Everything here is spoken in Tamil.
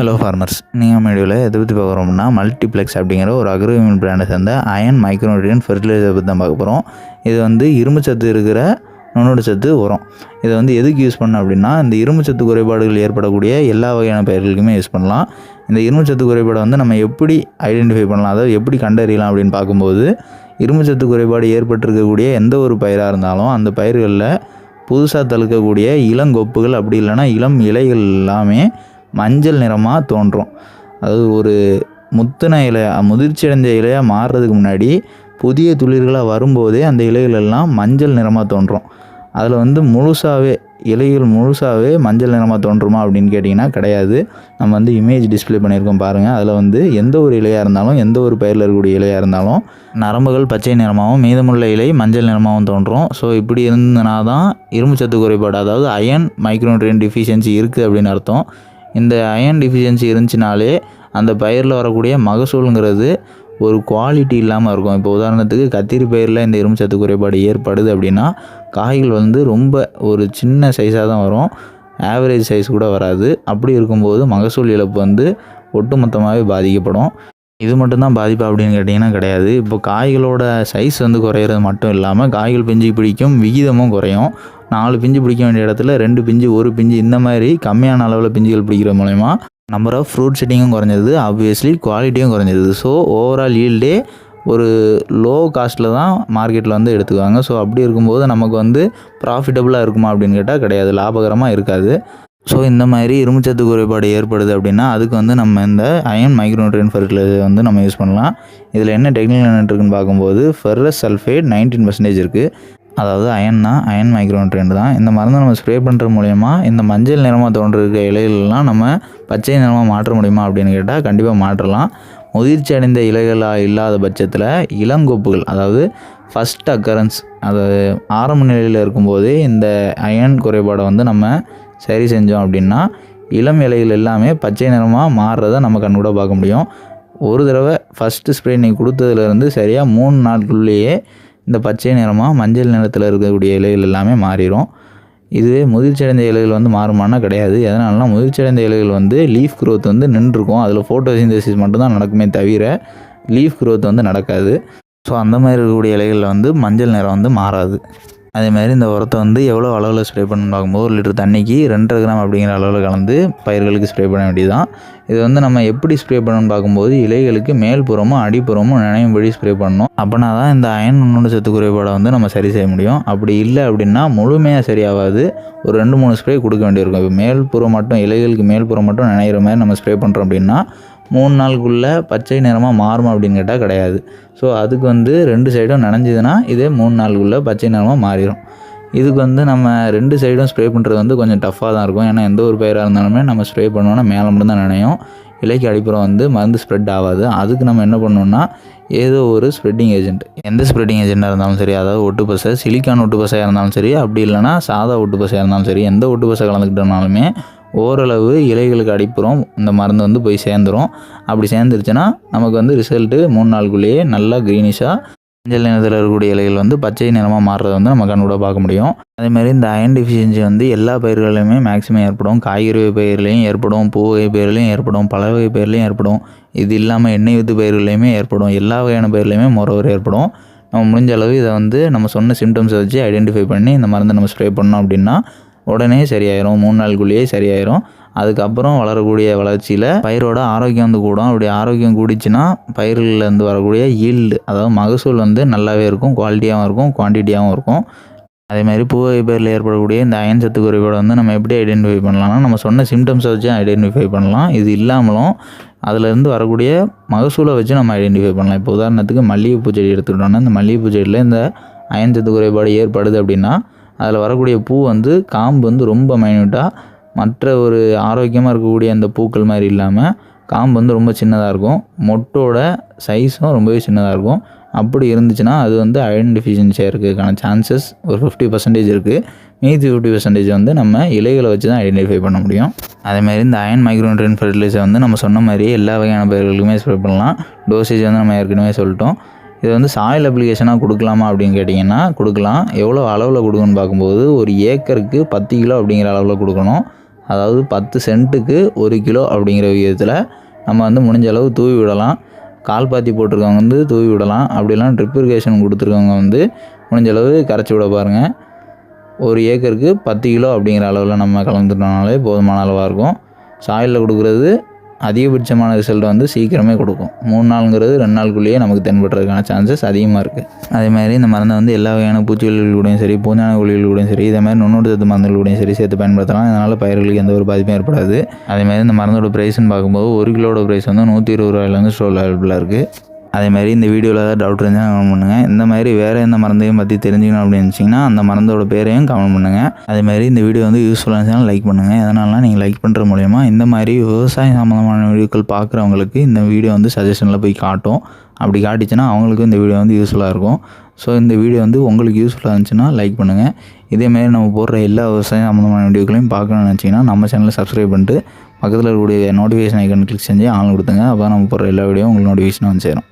ஹலோ ஃபார்மர்ஸ் நீங்கள் வீடியோவில் எதை பற்றி பார்க்குறோம்னா மல்டிப்ளெக்ஸ் அப்படிங்கிற ஒரு அக்ரோவின் பிராண்டை சேர்ந்த அயன் மைக்ரோனியூட்ரியன் ஃபெர்டிலைசர் பற்றி தான் பார்க்க போகிறோம் இது வந்து இரும்பு சத்து இருக்கிற நுண்ணோடு சத்து உரம். இதை வந்து எதுக்கு யூஸ் பண்ண அப்படின்னா இந்த இரும்பு சத்து குறைபாடுகள் ஏற்படக்கூடிய எல்லா வகையான பயிர்களுக்குமே யூஸ் பண்ணலாம். இந்த இரும்பு சத்து குறைபாடை வந்து நம்ம எப்படி ஐடென்டிஃபை பண்ணலாம்? அதாவது எப்படி கண்டறியலாம் அப்படின்னு பார்க்கும்போது இரும்பு சத்து குறைபாடு ஏற்பட்டிருக்கக்கூடிய எந்த ஒரு பயிராக இருந்தாலும் அந்த பயிர்களில் புதுசாக தழுக்கக்கூடிய இளங்கொப்புகள் அப்படி இல்லைன்னா இளம் இலைகள் எல்லாமே மஞ்சள் நிறமாக தோன்றும். அதாவது ஒரு முத்தின இலை முதிர்ச்சி அடைந்த இலையாக மாறுறதுக்கு முன்னாடி புதிய துளிர்களாக வரும்போதே அந்த இலைகள் எல்லாம் மஞ்சள் நிறமாக தோன்றும். அதில் வந்து முழுசாகவே இலைகள் முழுசாகவே மஞ்சள் நிறமாக தோன்றுமா அப்படின்னு கேட்டிங்கன்னா கிடையாது. நம்ம வந்து இமேஜ் டிஸ்ப்ளே பண்ணியிருக்கோம் பாருங்கள் அதில் வந்து எந்த ஒரு இலையாக இருந்தாலும் எந்த ஒரு பயிரில் இருக்கக்கூடிய இலையாக இருந்தாலும் நரம்புகள் பச்சை நிறமாகவும் மீதமுள்ள இலை மஞ்சள் நிறமாகவும் தோன்றும். ஸோ இப்படி இருந்ததுனா தான் இரும்பு சத்து குறைபாடு அதாவது அயன் மைக்ரோன்ட்ரியன் டிஃபிஷியன்சி இருக்குது அப்படின்னு அர்த்தம். இந்த அயன் டிஃபிஷியன்சி இருந்துச்சுனாலே அந்த பயிரில் வரக்கூடிய மகசூலுங்கிறது ஒரு குவாலிட்டி இல்லாமல் இருக்கும். இப்போ உதாரணத்துக்கு கத்திரி பயிரில் இந்த இரும்புச்சத்து குறைபாடு ஏற்படுது அப்படின்னா காய்கள் வந்து ரொம்ப ஒரு சின்ன சைஸாக தான் வரும். ஆவரேஜ் சைஸ் கூட வராது. அப்படி இருக்கும்போது மகசூல் இழப்பு வந்து ஒட்டுமொத்தமாகவே பாதிக்கப்படும். இது மட்டும்தான் பாதிப்பு அப்படின்னு கேட்டிங்கன்னா கிடையாது. இப்போ காய்களோட சைஸ் வந்து குறையிறது மட்டும் இல்லாமல் காய்கள் பிஞ்சு பிடிக்கும் விகிதமும் குறையும். நாலு பிஞ்சு பிடிக்க வேண்டிய இடத்துல ரெண்டு பிஞ்சு ஒரு பிஞ்சு இந்த மாதிரி கம்மியான அளவில் பிஞ்சுகள் பிடிக்கிற மூலயமா நம்பர் ஆஃப் ஃப்ரூட் செட்டிங்கும் குறைஞ்சது. ஆப்வியஸ்லி குவாலிட்டியும் குறைஞ்சது. ஸோ ஓவரால் ஈல்டே ஒரு லோ காஸ்ட்டில் தான் மார்க்கெட்டில் வந்து எடுத்துக்குவாங்க. ஸோ அப்படி இருக்கும்போது நமக்கு வந்து ப்ராஃபிட்டபுளாக இருக்குமா அப்படின்னு கேட்டால் கிடையாது. லாபகரமாக இருக்காது. ஸோ இந்த மாதிரி இரும்புச்சத்து குறைபாடு ஏற்படுது அப்படின்னா அதுக்கு வந்து நம்ம இந்த அயன் மைக்ரோட்ரியன் ஃபெர்டிலைசர் வந்து நம்ம யூஸ் பண்ணலாம். இதில் என்ன டெக்னிக்கல் என்ன இருக்குன்னு பார்க்கும்போது ஃபெர்ரஸ் சல்ஃபேட் நைன்டீன் பர்சன்டேஜ் இருக்குது அதாவது அயன்னா அயன் மைக்ரோன்ட்ரியன்ட் தான். இந்த மருந்தை நம்ம ஸ்ப்ரே பண்ணுற மூலயமா இந்த மஞ்சள் நிறமாக தோன்றிருக்க இலைகள்லாம் நம்ம பச்சை நிறமாக மாற்ற முடியுமா அப்படின்னு கேட்டால் கண்டிப்பாக மாற்றலாம். முதிர்ச்சி அடைந்த இலைகளாக இல்லாத பட்சத்தில் இளங்கொப்புகள் அதாவது ஃபஸ்ட் அக்கரன்ஸ் அதாவது ஆரம்ப நிலையில் இருக்கும்போது இந்த அயன் குறைபாடை வந்து நம்ம சரி செஞ்சோம் அப்படின்னா இளம் இலைகள் எல்லாமே பச்சை நிறமாக மாறுறத நம்ம கண்கூட பார்க்க முடியும். ஒரு தடவை ஃபஸ்ட்டு ஸ்ப்ரே நீ கொடுத்ததுலேருந்து சரியாக மூணு நாட்குள்ளேயே இந்த பச்சை நிறமாக மஞ்சள் நிறத்தில் இருக்கக்கூடிய இலைகள் எல்லாமே மாறிடும் இதுவே முதிர்ச்சியடைந்த இலைகள் வந்து மாறுமானா கிடையாது. எதனாலனா முதிர்ச்சியடைந்த இலைகள் வந்து லீஃப் க்ரோத் வந்து நின்றுருக்கும் அதில் ஃபோட்டோசிந்தசிஸ் மட்டும்தான் நடக்குமே தவிர லீஃப் க்ரோத் வந்து நடக்காது. ஸோ அந்த மாதிரி இருக்கக்கூடிய இலைகளில் வந்து மஞ்சள் நிறம் வந்து மாறாது. அதே மாதிரி இந்த உரத்தை வந்து எவ்வளோ அளவில் ஸ்ப்ரே பண்ணணும் பார்க்கும்போது ஒரு லிட்டர் தண்ணிக்கு ரெண்டரை கிராம் அப்படிங்கிற அளவில் கலந்து பயிர்களுக்கு ஸ்ப்ரே பண்ண வேண்டியதுதான். இது வந்து நம்ம எப்படி ஸ்ப்ரே பண்ணணும்னு பார்க்கும்போது இலைகளுக்கு மேல்புறமும் அடிப்புறமும் நினைவும்படி ஸ்ப்ரே பண்ணணும். அப்படின்னா தான் இந்த அயன் நுண்ணூட்ட சத்து குறைபாடை வந்து நம்ம சரி செய்ய முடியும். அப்படி இல்லை அப்படின்னா முழுமையாக சரியாகாது. ஒரு ரெண்டு மூணு ஸ்ப்ரே கொடுக்க வேண்டியிருக்கும். இப்போ மேல்புறம் மட்டும் இலைகளுக்கு மேல்புறம் மட்டும் நினைக்கிற மாதிரி நம்ம ஸ்ப்ரே பண்ணுறோம் அப்படின்னா மூணு நாளுக்குள்ளே பச்சை நிறமாக மாறுமா அப்படின்னு கேட்டால் கிடையாது. ஸோ அதுக்கு வந்து ரெண்டு சைடும் நனைஞ்சிதுன்னா இதே மூணு நாளுக்குள்ளே பச்சை நிறமாக மாறிடும் இதுக்கு வந்து நம்ம ரெண்டு சைடும் ஸ்ப்ரே பண்ணுறது வந்து கொஞ்சம் டஃப்பாக தான் இருக்கும். ஏன்னா எந்த ஒரு பயிராக இருந்தாலுமே நம்ம ஸ்ப்ரே பண்ணோன்னா மேலே மட்டும் தான் நினையும். இலைக்கு அடிப்புறம் வந்து மருந்து ஸ்ப்ரெட் ஆகாது. அதுக்கு நம்ம என்ன பண்ணணும்னா ஏதோ ஒரு ஸ்ப்ரெட்டிங் ஏஜென்ட் எந்த ஸ்ப்ரெட்டிங் ஏஜென்ட்டாக இருந்தாலும் சரி அதாவது ஒட்டு பசை சிலிக்கான் ஒட்டு பசையாக இருந்தாலும் சரி அப்படி இல்லைனா சாதா ஒட்டு பசையாக இருந்தாலும் சரி எந்த ஒட்டு பசை கலந்துக்கிட்டனாலுமே ஓரளவு இலைகளுக்கு அடிப்புறம் இந்த மருந்து வந்து போய் சேர்ந்துடும் அப்படி சேர்ந்துருச்சுன்னா நமக்கு வந்து ரிசல்ட்டு மூணு நாளுக்குள்ளேயே நல்லா க்ரீனிஷாக மஞ்சள் நிறத்தில் இருக்கக்கூடிய இலைகள் வந்து பச்சை நிறமாக மாறுறதை வந்து நம்ம கண்ணோட பார்க்க முடியும். அதேமாதிரி இந்த அயன் டிஃபிஷியன்சி வந்து எல்லா பயிர்களையுமே மேக்ஸிமம் ஏற்படும். காய்கறி பயிர்லையும் ஏற்படும் பூ வகை பயிர்லையும் ஏற்படும் பல வகை பயிர்லையும் ஏற்படும். இது இல்லாமல் எண்ணெய் வித்து பயிர்களையுமே ஏற்படும். எல்லா வகையான பயிர்லையுமே மொரவர் ஏற்படும். நம்ம முடிஞ்ச அளவு இதை வந்து நம்ம சொன்ன சிம்டம்ஸை வச்சு ஐடென்டிஃபை பண்ணி இந்த மருந்தை நம்ம ஸ்ப்ரே பண்ணோம் அப்படின்னா உடனே சரியாயிரும். மூணு நாளுக்குள்ளேயே சரியாயிரும். அதுக்கப்புறம் வளரக்கூடிய வளர்ச்சியில் பயிரோட ஆரோக்கியம் வந்து கூடும். அப்படி ஆரோக்கியம் கூடிச்சுன்னா பயிர்கள்லேருந்து வரக்கூடிய ஈல்டு அதாவது மகசூல் வந்து நல்லாவே இருக்கும். குவாலிட்டியாகவும் இருக்கும் குவான்டிட்டியாகவும் இருக்கும். அதே மாதிரி பூவை பயிரில் ஏற்படக்கூடிய இந்த அயன் சத்து குறைபாடு வந்து நம்ம எப்படி ஐடென்டிஃபை பண்ணலாம்னா நம்ம சொன்ன சிம்டம்ஸை வச்சு ஐடென்டிஃபை பண்ணலாம். இது இல்லாமலும் அதுலேருந்து வரக்கூடிய மகசூலை வச்சு நம்ம ஐடென்டிஃபை பண்ணலாம். இப்போ உதாரணத்துக்கு மல்லிகைப்பூ செடி எடுத்துக்கிட்டோம்னா இந்த மல்லிகைப்பூ செடியில் இந்த அயன் சத்து குறைபாடு ஏற்படுது அப்படின்னா அதில் வரக்கூடிய பூ வந்து காம்பு வந்து ரொம்ப மைன்யூட்டாக மற்ற ஒரு ஆரோக்கியமாக இருக்கக்கூடிய அந்த பூக்கள் மாதிரி இல்லாமல் காம்பு வந்து ரொம்ப சின்னதாக இருக்கும். மொட்டோட சைஸும் ரொம்பவே சின்னதாக இருக்கும். அப்படி இருந்துச்சுன்னா அது வந்து அயன் டிஃபிஷியன்சியாக இருக்கிறதுக்கான சான்சஸ் ஒரு ஃபிஃப்டி பர்சன்டேஜ் இருக்குது மீதி ஃபிஃப்டி பர்சன்டேஜ் வந்து நம்ம இலைகளை வச்சு தான் ஐடென்டிஃபை பண்ண முடியும். அதேமாதிரி இந்த அயன் மைக்ரோன்ட்ரியன் ஃபெர்டிலைசர் வந்து நம்ம சொன்ன மாதிரியே எல்லா வகையான பயிர்களுக்குமே ஸ்ப்ரே பண்ணலாம். டோசேஜ் வந்து நம்ம ஏற்கனவே சொல்லிட்டோம். இது வந்து சாயில் அப்ளிகேஷனாக கொடுக்கலாமா அப்படின்னு கேட்டிங்கன்னா கொடுக்கலாம். எவ்வளோ அளவில் கொடுக்கணும்னு பார்க்கும்போது ஒரு ஏக்கருக்கு பத்து கிலோ அப்படிங்கிற அளவில் கொடுக்கணும். அதாவது பத்து சென்ட்டுக்கு ஒரு கிலோ அப்படிங்கிற விகிதத்தில் நம்ம வந்து முடிஞ்ச அளவு தூவி விடலாம். கால் பாத்தி போட்டிருக்கவங்க வந்து தூவி விடலாம். அப்படிலாம் ட்ரிப் இரிகேஷன் கொடுத்துருக்கவங்க வந்து முடிஞ்ச அளவு கரைச்சி விட பாருங்கள் ஒரு ஏக்கருக்கு பத்து கிலோ அப்படிங்கிற அளவில் நம்ம கலந்துட்டோம்னாலே போதுமான அளவாக இருக்கும். சாயிலில் கொடுக்குறது அதிகபட்சமான ரிசல்ட் வந்து சீக்கிரமே கொடுக்கும். மூணு நாளுங்கிறது ரெண்டு நாளுக்குள்ளேயே நமக்கு தென்படுறதுக்கான சான்சஸ் அதிகமாக இருக்குது அதே மாதிரி இந்த மருந்தை வந்து எல்லா வகையான பூச்சிகள் கூடயும் சரி பூஞ்சான குழிகள் கூடயும் சரி இதே மாதிரி நுண்ணூட்டு சத்து மருந்துகள் கூடயும் சரி சேர்த்து பயன்படுத்தலாம். இதனால் பயிர்களுக்கு எந்த ஒரு பாதிப்பும் ஏற்படாது. அதே மாதிரி இந்த மருந்தோட ப்ரைஸ்னு பார்க்கும்போது ஒரு கிலோட ப்ரைஸ் வந்து நூற்றி இருபது ரூபாயிலேருந்து ஸ்டோர் அவைலபிளாக இருக்குது அதே மாதிரி இந்த வீடியோவில் ஏதாவது டவுட் இருந்தால் கமெண்ட் பண்ணுங்கள் இந்த மாதிரி வேறு எந்த மருந்தையும் பற்றி தெரிஞ்சுக்கணும் அப்படின்னு நினச்சிங்கன்னா அந்த மருந்தோட பேரையும் கமெண்ட் பண்ணுங்கள் அதே மாதிரி இந்த வீடியோ வந்து யூஸ்ஃபுல்லாக இருந்துச்சுன்னா லைக் பண்ணுங்கள் எதனாலாம் நீங்கள் லைக் பண்ணுற மூலயமா இந்த மாதிரி விவசாயம் சம்மந்தமான வீடியோக்கள் பார்க்குறவங்களுக்கு இந்த வீடியோ வந்து சஜஷனில் போய் காட்டும். அப்படி காட்டிச்சுன்னா அவங்களுக்கும் இந்த வீடியோ வந்து யூஸ்ஃபுல்லாக இருக்கும். ஸோ இந்த வீடியோ வந்து உங்களுக்கு யூஸ்ஃபுல்லாக இருந்துச்சுன்னா லைக் பண்ணுங்கள் இதேமாரி நம்ம போடுற எல்லா விவசாயம் சம்மந்தமான வீடியோக்களையும் பார்க்கணும்னு நினச்சிங்கன்னா நம்ம சேனலை சப்ஸ்கிரைப் பண்ணிட்டு பக்கத்தில் இருக்கக்கூடிய நோட்டிஃபிகேஷன் ஐக்கன் கிளிக் செஞ்சு ஆன் கொடுத்துங்க அப்போ நம்ம போடுற எல்லா வீடியோ உங்களுக்கு நோட்டிஃபிகேஷன் வந்து சேரும்.